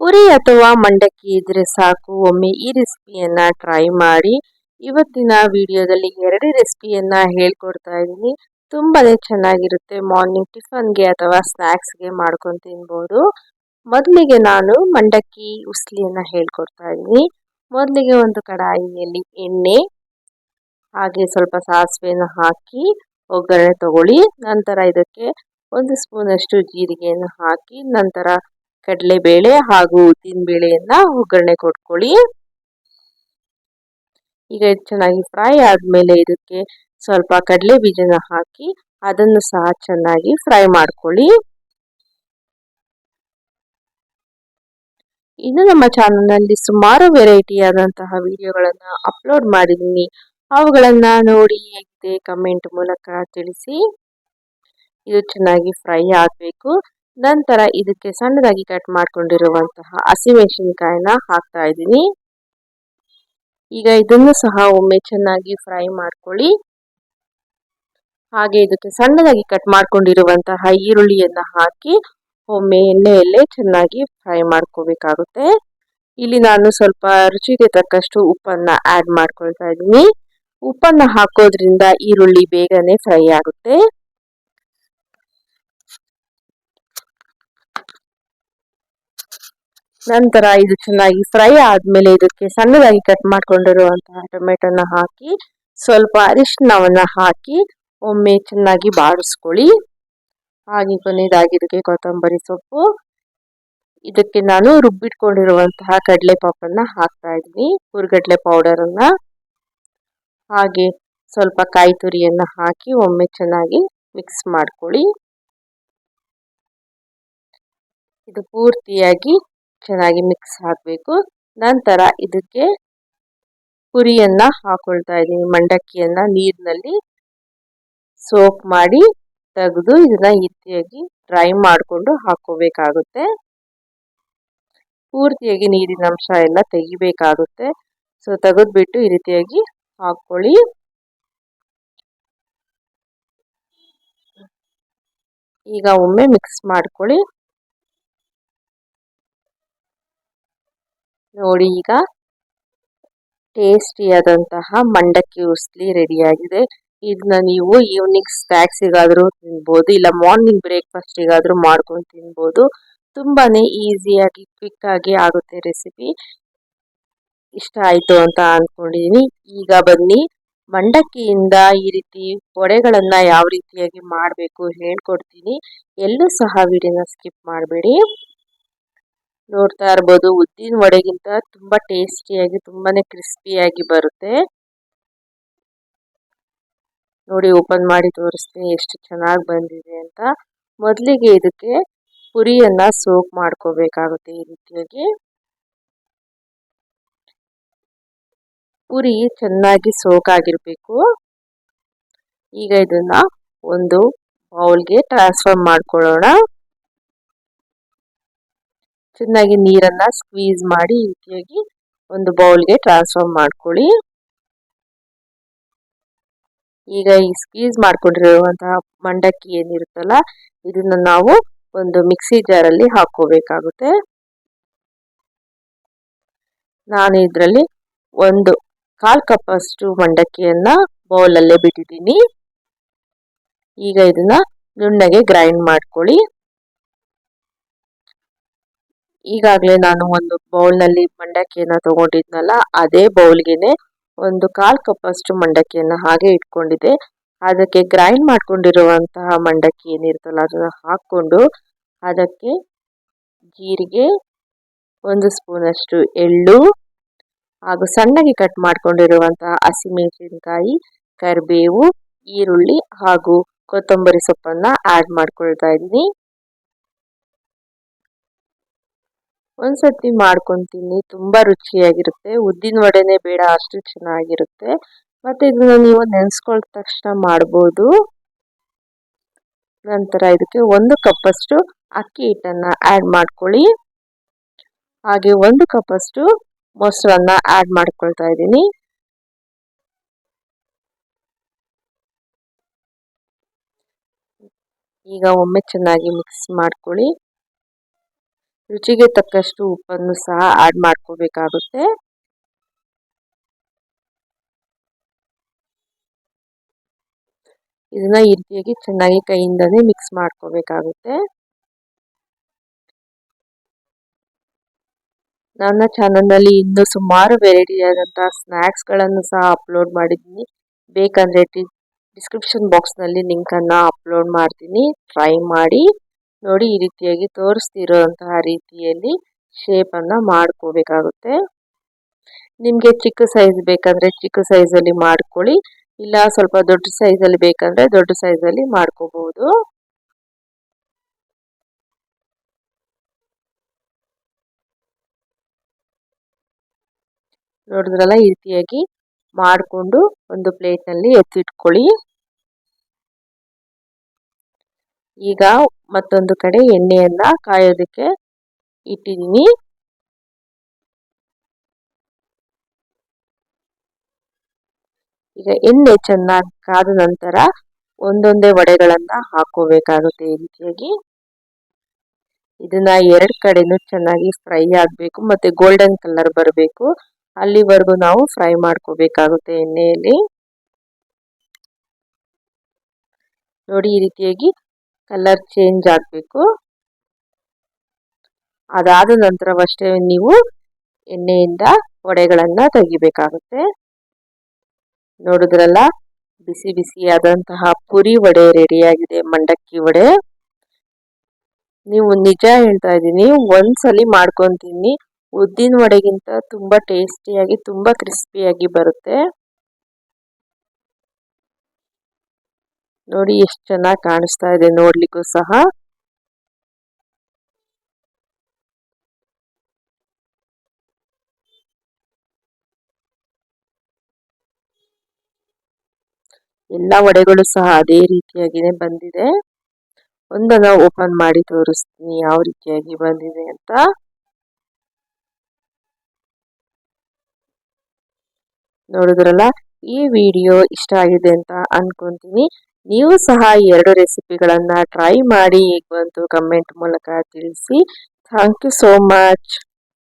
ಪುರಿ ಅಥವಾ ಮಂಡಕ್ಕಿ ಇದ್ರೆ ಸಾಕು. ಒಮ್ಮೆ ಈ ರೆಸಿಪಿಯನ್ನ ಟ್ರೈ ಮಾಡಿ. ಇವತ್ತಿನ ವಿಡಿಯೋದಲ್ಲಿ ಎರಡು ರೆಸಿಪಿಯನ್ನ ಹೇಳ್ಕೊಡ್ತಾ ಇದ್ದೀನಿ. ತುಂಬಾನೇ ಚೆನ್ನಾಗಿರುತ್ತೆ. ಮಾರ್ನಿಂಗ್ ಟಿಫನ್ಗೆ ಅಥವಾ ಸ್ನ್ಯಾಕ್ಸ್ಗೆ ಮಾಡ್ಕೊಂಡು ತಿನ್ಬೋದು. ಮೊದಲಿಗೆ ನಾನು ಮಂಡಕ್ಕಿ, ಉಸ್ಲಿಯನ್ನ ಹೇಳ್ಕೊಡ್ತಾ ಇದ್ದೀನಿ. ಮೊದಲಿಗೆ ಒಂದು ಕಡಾಯಿಯಲ್ಲಿ ಎಣ್ಣೆ, ಹಾಗೆ ಸ್ವಲ್ಪ ಸಾಸಿವೆನ ಹಾಕಿ ಒಗ್ಗರಣೆ ತಗೊಳ್ಳಿ. ನಂತರ ಇದಕ್ಕೆ ಒಂದು ಸ್ಪೂನಷ್ಟು ಜೀರಿಗೆಯನ್ನು ಹಾಕಿ ನಂತರ ಕಡಲೆಬೇಳೆ ಹಾಗೂ ಉದ್ದಿನ ಬೇಳೆಯನ್ನ ಒಗ್ಗರಣೆ ಕೊಟ್ಕೊಳ್ಳಿ. ಈಗ ಚೆನ್ನಾಗಿ ಫ್ರೈ ಆದಮೇಲೆ ಇದಕ್ಕೆ ಸ್ವಲ್ಪ ಕಡಲೆ ಬೀಜನ ಹಾಕಿ ಅದನ್ನು ಸಹ ಚೆನ್ನಾಗಿ ಫ್ರೈ ಮಾಡ್ಕೊಳ್ಳಿ. ಇನ್ನು ನಮ್ಮ ಚಾನಲ್ನಲ್ಲಿ ಸುಮಾರು ವೆರೈಟಿ ಆದಂತಹ ವಿಡಿಯೋಗಳನ್ನು ಅಪ್ಲೋಡ್ ಮಾಡಿದ್ದೀನಿ. ಅವುಗಳನ್ನು ನೋಡಿ ಹೇಗಿದೆ ಕಮೆಂಟ್ ಮೂಲಕ ತಿಳಿಸಿ. ಇದು ಚೆನ್ನಾಗಿ ಫ್ರೈ ಆಗಬೇಕು. ನಂತರ ಇದಕ್ಕೆ ಸಣ್ಣದಾಗಿ ಕಟ್ ಮಾಡ್ಕೊಂಡಿರುವಂತಹ ಹಸಿಮೆಣಸಿನ್ಕಾಯಿನ ಹಾಕ್ತಾ ಇದ್ದೀನಿ. ಈಗ ಇದನ್ನು ಸಹ ಒಮ್ಮೆ ಚೆನ್ನಾಗಿ ಫ್ರೈ ಮಾಡ್ಕೊಳ್ಳಿ. ಹಾಗೆ ಇದಕ್ಕೆ ಸಣ್ಣದಾಗಿ ಕಟ್ ಮಾಡ್ಕೊಂಡಿರುವಂತಹ ಈರುಳ್ಳಿಯನ್ನು ಹಾಕಿ ಒಮ್ಮೆ ಎಣ್ಣೆಯಲ್ಲೇ ಚೆನ್ನಾಗಿ ಫ್ರೈ ಮಾಡ್ಕೋಬೇಕಾಗುತ್ತೆ. ಇಲ್ಲಿ ನಾನು ಸ್ವಲ್ಪ ರುಚಿಗೆ ತಕ್ಕಷ್ಟು ಉಪ್ಪನ್ನ ಆಡ್ ಮಾಡ್ಕೊಳ್ತಾ ಇದ್ದೀನಿ. ಉಪ್ಪನ್ನ ಹಾಕೋದ್ರಿಂದ ಈರುಳ್ಳಿ ಬೇಗನೆ ಫ್ರೈ ಆಗುತ್ತೆ. ನಂತರ ಇದು ಚೆನ್ನಾಗಿ ಫ್ರೈ ಆದ್ಮೇಲೆ ಇದಕ್ಕೆ ಸಣ್ಣದಾಗಿ ಕಟ್ ಮಾಡ್ಕೊಂಡಿರುವಂತಹ ಟೊಮೆಟೊನ ಹಾಕಿ ಸ್ವಲ್ಪ ಅರಿಶಿನವನ್ನ ಹಾಕಿ ಒಮ್ಮೆ ಚೆನ್ನಾಗಿ ಬಾಡಿಸ್ಕೊಳ್ಳಿ ಹಾಗೆ ಕೊನೆಯದಾಗಿ ಇದಕ್ಕೆ ಕೊತ್ತಂಬರಿ ಸೊಪ್ಪು. ಇದಕ್ಕೆ ನಾನು ರುಬ್ಬಿಟ್ಕೊಂಡಿರುವಂತಹ ಕಡಲೆ ಪಾಪನ್ನ ಹಾಕ್ತಾ ಇದ್ದೀನಿ. ಹುರ್ಗಡ್ಲೆ ಪೌಡರನ್ನ ಹಾಗೆ ಸ್ವಲ್ಪ ಕಾಯಿ ತುರಿಯನ್ನ ಹಾಕಿ ಒಮ್ಮೆ ಚೆನ್ನಾಗಿ ಮಿಕ್ಸ್ ಮಾಡ್ಕೊಳ್ಳಿ. ಇದು ಪೂರ್ತಿಯಾಗಿ ಚೆನ್ನಾಗಿ ಮಿಕ್ಸ್ ಹಾಕಬೇಕು ನಂತರ ಇದಕ್ಕೆ ಪುರಿಯನ್ನ ಹಾಕೊಳ್ತಾ ಇದ್ದೀನಿ. ಮಂಡಕ್ಕಿಯನ್ನ ನೀರಿನಲ್ಲಿ ಸೋಪ್ ಮಾಡಿ ತೆಗೆದು ಇದನ್ನ ರೀತಿಯಾಗಿ ಡ್ರೈ ಮಾಡಿಕೊಂಡು ಹಾಕೋಬೇಕಾಗುತ್ತೆ. ಪೂರ್ತಿಯಾಗಿ ನೀರಿನ ಅಂಶ ಎಲ್ಲ ತೆಗಿಬೇಕಾಗುತ್ತೆ. ಸೊ ತೆಗೆದ್ಬಿಟ್ಟು ಈ ರೀತಿಯಾಗಿ ಹಾಕೊಳ್ಳಿ ಈಗ ಒಮ್ಮೆ ಮಿಕ್ಸ್ ಮಾಡ್ಕೊಳ್ಳಿ. ನೋಡಿ ಈಗ ಟೇಸ್ಟಿಯಾದಂತಹ ಮಂಡಕ್ಕಿ ಉಸ್ಲಿ ರೆಡಿಯಾಗಿದೆ. ಇದನ್ನ ನೀವು ಈವ್ನಿಂಗ್ ಸ್ನ್ಯಾಕ್ಸಿಗಾದರೂ ತಿನ್ಬೋದು, ಇಲ್ಲ ಮಾರ್ನಿಂಗ್ ಬ್ರೇಕ್ಫಾಸ್ಟಿಗಾದರೂ ಮಾಡ್ಕೊಂಡು ತಿನ್ಬೋದು. ತುಂಬಾನೇ ಈಸಿಯಾಗಿ ಕ್ವಿಕ್ ಆಗಿ ಆಗುತ್ತೆ ರೆಸಿಪಿ ಇಷ್ಟ ಆಯಿತು ಅಂತ ಅಂದ್ಕೊಂಡಿದ್ದೀನಿ ಈಗ ಬನ್ನಿ, ಮಂಡಕ್ಕಿಯಿಂದ ಈ ರೀತಿ ವಡೆಗಳನ್ನು ಯಾವ ರೀತಿಯಾಗಿ ಮಾಡಬೇಕು ಹೇಳ್ಕೊಡ್ತೀನಿ. ಎಲ್ಲೂ ಸಹ ವಿಡಿಯೋನ ಸ್ಕಿಪ್ ಮಾಡಬೇಡಿ. ನೋಡ್ತಾ ಇರ್ಬೋದು. ಉದ್ದಿನ ವಡೆಗಿಂತ ತುಂಬಾ ಟೇಸ್ಟಿಯಾಗಿ, ತುಂಬಾನೇ ಕ್ರಿಸ್ಪಿಯಾಗಿ ಬರುತ್ತೆ. ನೋಡಿ, ಓಪನ್ ಮಾಡಿ ತೋರಿಸ್ತೀನಿ ಎಷ್ಟು ಚೆನ್ನಾಗಿ ಬಂದಿದೆ ಅಂತ. ಮೊದಲಿಗೆ ಇದಕ್ಕೆ ಪುರಿಯನ್ನ ಸೋಕ್ ಮಾಡ್ಕೋಬೇಕಾಗುತ್ತೆ ಈ ರೀತಿಯಾಗಿ. ಪುರಿ ಚೆನ್ನಾಗಿ ಸೋಕ್ ಆಗಿರ್ಬೇಕು ಈಗ ಇದನ್ನ ಒಂದು ಬೌಲ್ಗೆ ಟ್ರಾನ್ಸ್ಫರ್ ಮಾಡ್ಕೊಳ್ಳೋಣ. ಚೆನ್ನಾಗಿ ನೀರನ್ನ ಸ್ಕ್ವೀಸ್ ಮಾಡಿ ಈ ರೀತಿಯಾಗಿ ಒಂದು ಬೌಲ್ಗೆ ಟ್ರಾನ್ಸ್ಫರ್ ಮಾಡ್ಕೊಳ್ಳಿ. ಈಗ ಈ ಸ್ಕ್ವೀಸ್ ಮಾಡ್ಕೊಂಡಿರುವಂತಹ ಮಂಡಕ್ಕಿ ಏನಿರುತ್ತಲ್ಲ, ಇದನ್ನ ನಾವು ಒಂದು ಮಿಕ್ಸಿ ಜಾರಲ್ಲಿ ಹಾಕೋಬೇಕಾಗುತ್ತೆ ನಾನು ಇದರಲ್ಲಿ ಒಂದು ಕಾಲ್ ಕಪ್ ಅಷ್ಟು ಮಂಡಕ್ಕಿಯನ್ನ ಬೌಲಲ್ಲೇ ಬಿಟ್ಟಿದ್ದೀನಿ. ಈಗ ಇದನ್ನ ನುಣ್ಣಗೆ ಗ್ರೈಂಡ್ ಮಾಡ್ಕೊಳ್ಳಿ. ಈಗಾಗಲೇ ನಾನು ಒಂದು ಬೌಲ್ನಲ್ಲಿ ಮಂಡಕ್ಕಿಯನ್ನು ತಗೊಂಡಿದ್ನಲ್ಲ, ಅದೇ ಬೌಲ್ಗೆನೆ ಒಂದು ಕಾಲು ಕಪ್ಪಷ್ಟು ಮಂಡಕ್ಕಿಯನ್ನು ಮಂಡಕ್ಕಿಯನ್ನ ಹಾಗೆ ಇಟ್ಕೊಂಡಿದ್ದೆ. ಅದಕ್ಕೆ ಗ್ರೈಂಡ್ ಮಾಡಿಕೊಂಡಿರುವಂತಹ ಮಂಡಕ್ಕಿ ಏನಿರುತ್ತಲ್ಲ, ಅದನ್ನು ಹಾಕ್ಕೊಂಡು ಅದಕ್ಕೆ ಜೀರಿಗೆ, ಒಂದು ಸ್ಪೂನಷ್ಟು ಎಳ್ಳು, ಹಾಗೂ ಸಣ್ಣಗೆ ಕಟ್ ಮಾಡಿಕೊಂಡಿರುವಂತಹ ಹಸಿಮೆಣಸಿನಕಾಯಿ, ಕರಿಬೇವು, ಈರುಳ್ಳಿ ಹಾಗೂ ಕೊತ್ತಂಬರಿ ಸೊಪ್ಪನ್ನು ಆ್ಯಡ್ ಮಾಡ್ಕೊಳ್ತಾ ಇದ್ದೀನಿ. ಒಂದ್ಸತಿ ಮಾಡ್ಕೊಂತೀನಿ. ತುಂಬಾ ರುಚಿಯಾಗಿರುತ್ತೆ. ಉದ್ದಿನ ವಡೆನೆ ಬೇಡ, ಅಷ್ಟು ಚೆನ್ನಾಗಿರುತ್ತೆ. ಮತ್ತೆ ಇದನ್ನ ನೀವು ನೆನೆಸ್ಕೊಳ್ದ ತಕ್ಷಣ ಮಾಡ್ಬೋದು. ನಂತರ ಇದಕ್ಕೆ ಒಂದು ಕಪ್ಪಷ್ಟು ಅಕ್ಕಿ ಹಿಟ್ಟನ್ನ ಆ್ಯಡ್ ಮಾಡ್ಕೊಳ್ಳಿ. ಹಾಗೆ ಒಂದು ಕಪ್ಪಷ್ಟು ಮೊಸರನ್ನ ಆ್ಯಡ್ ಮಾಡ್ಕೊಳ್ತಾ ಇದ್ದೀನಿ. ಈಗ ಒಮ್ಮೆ ಚೆನ್ನಾಗಿ ಮಿಕ್ಸ್ ಮಾಡ್ಕೊಳ್ಳಿ. ರುಚಿಗೆ ತಕ್ಕಷ್ಟು ಉಪ್ಪನ್ನು ಸಹ ಆಡ್ ಮಾಡ್ಕೋಬೇಕಾಗುತ್ತೆ. ಇದನ್ನ ಈ ರೀತಿಯಾಗಿ ಚೆನ್ನಾಗಿ ಕೈಯಿಂದನೇ ಮಿಕ್ಸ್ ಮಾಡ್ಕೋಬೇಕಾಗುತ್ತೆ. ನನ್ನ ಚಾನಲ್ನಲ್ಲಿ ಇನ್ನೂ ಸುಮಾರು ವೆರೈಟಿ ಆದಂತಹ ಸ್ನ್ಯಾಕ್ಸ್ಗಳನ್ನು ಸಹ ಅಪ್ಲೋಡ್ ಮಾಡಿದ್ದೀನಿ. ಬೇಕಂದರೆ ಡಿಸ್ಕ್ರಿಪ್ಷನ್ ಬಾಕ್ಸ್ನಲ್ಲಿ ಲಿಂಕನ್ನು ಅಪ್ಲೋಡ್ ಮಾಡ್ತೀನಿ. ಟ್ರೈ ಮಾಡಿ. ನೋಡಿ ಈ ರೀತಿಯಾಗಿ ತೋರಿಸ್ತಿರೋಂತಹ ರೀತಿಯಲ್ಲಿ ಶೇಪನ್ನು ಮಾಡ್ಕೋಬೇಕಾಗುತ್ತೆ. ನಿಮಗೆ ಚಿಕ್ಕ ಸೈಜ್ ಬೇಕಂದರೆ ಚಿಕ್ಕ ಸೈಜಲ್ಲಿ ಮಾಡ್ಕೊಳ್ಳಿ. ಇಲ್ಲ ಸ್ವಲ್ಪ ದೊಡ್ಡ ಸೈಜಲ್ಲಿ ಬೇಕಂದರೆ ದೊಡ್ಡ ಸೈಜಲ್ಲಿ ಮಾಡ್ಕೋಬಹುದು. ನೋಡಿದ್ರಲ್ಲ ಈ ರೀತಿಯಾಗಿ ಮಾಡಿಕೊಂಡು ಒಂದು ಪ್ಲೇಟ್ನಲ್ಲಿ ಎತ್ತಿಟ್ಕೊಳ್ಳಿ. ಈಗ ಮತ್ತೊಂದು ಕಡೆ ಎಣ್ಣೆಯನ್ನ ಕಾಯೋದಕ್ಕೆ ಇಟ್ಟಿದ್ದೀನಿ. ಈಗ ಎಣ್ಣೆ ಚೆನ್ನಾಗಿ ಕಾದ ನಂತರ ಒಂದೊಂದೇ ವಡೆಗಳನ್ನು ಹಾಕೋಬೇಕಾಗುತ್ತೆ ಈ ರೀತಿಯಾಗಿ. ಇದನ್ನ ಎರಡು ಕಡೆನೂ ಚೆನ್ನಾಗಿ ಫ್ರೈ ಆಗಬೇಕು ಮತ್ತೆ ಗೋಲ್ಡನ್ ಕಲರ್ ಬರಬೇಕು. ಅಲ್ಲಿವರೆಗೂ ನಾವು ಫ್ರೈ ಮಾಡ್ಕೋಬೇಕಾಗುತ್ತೆ ಎಣ್ಣೆಯಲ್ಲಿ. ನೋಡಿ ಈ ರೀತಿಯಾಗಿ ಕಲರ್ ಚೇಂಜ್ ಆಗಬೇಕು. ಅದಾದ ನಂತರವಷ್ಟೇ ನೀವು ಎಣ್ಣೆಯಿಂದ ವಡೆಗಳನ್ನು ತೆಗಿಬೇಕಾಗುತ್ತೆ. ನೋಡಿದ್ರಲ್ಲ, ಬಿಸಿ ಬಿಸಿಯಾದಂತಹ ಪುರಿ ವಡೆ ರೆಡಿಯಾಗಿದೆ, ಮಂಡಕ್ಕಿ ವಡೆ. ನೀವು ನಿಜ ಹೇಳ್ತಾ ಇದ್ದೀನಿ, ಒಂದ್ಸಲಿ ಮಾಡ್ಕೊಂತೀನಿ. ಉದ್ದಿನ ವಡೆಗಿಂತ ತುಂಬಾ ಟೇಸ್ಟಿಯಾಗಿ, ತುಂಬಾ ಕ್ರಿಸ್ಪಿಯಾಗಿ ಬರುತ್ತೆ. ನೋಡಿ, ಎಷ್ಟು ಚೆನ್ನಾಗಿ ಕಾಣಿಸ್ತಾ ಇದೆ ನೋಡ್ಲಿಕ್ಕೂ ಸಹ. ಎಲ್ಲ ವಡೆಗಳು ಸಹ ಅದೇ ರೀತಿಯಾಗಿನೇ ಬಂದಿದೆ. ಒಂದನ್ನ ಓಪನ್ ಮಾಡಿ ತೋರಿಸ್ತೀನಿ, ಯಾವ ರೀತಿಯಾಗಿ ಬಂದಿದೆ ಅಂತ. ನೋಡಿದ್ರಲ್ಲ, ಈ ವಿಡಿಯೋ ಇಷ್ಟ ಆಗಿದೆ ಅಂತ ಅನ್ಕೊಂತೀನಿ. ನೀವು ಸಹ ಎರಡು ರೆಸಿಪಿಗಳನ್ನು ಟ್ರೈ ಮಾಡಿ ಬಂತು ಕಮೆಂಟ್ ಮೂಲಕ ತಿಳಿಸಿ. Thank you so much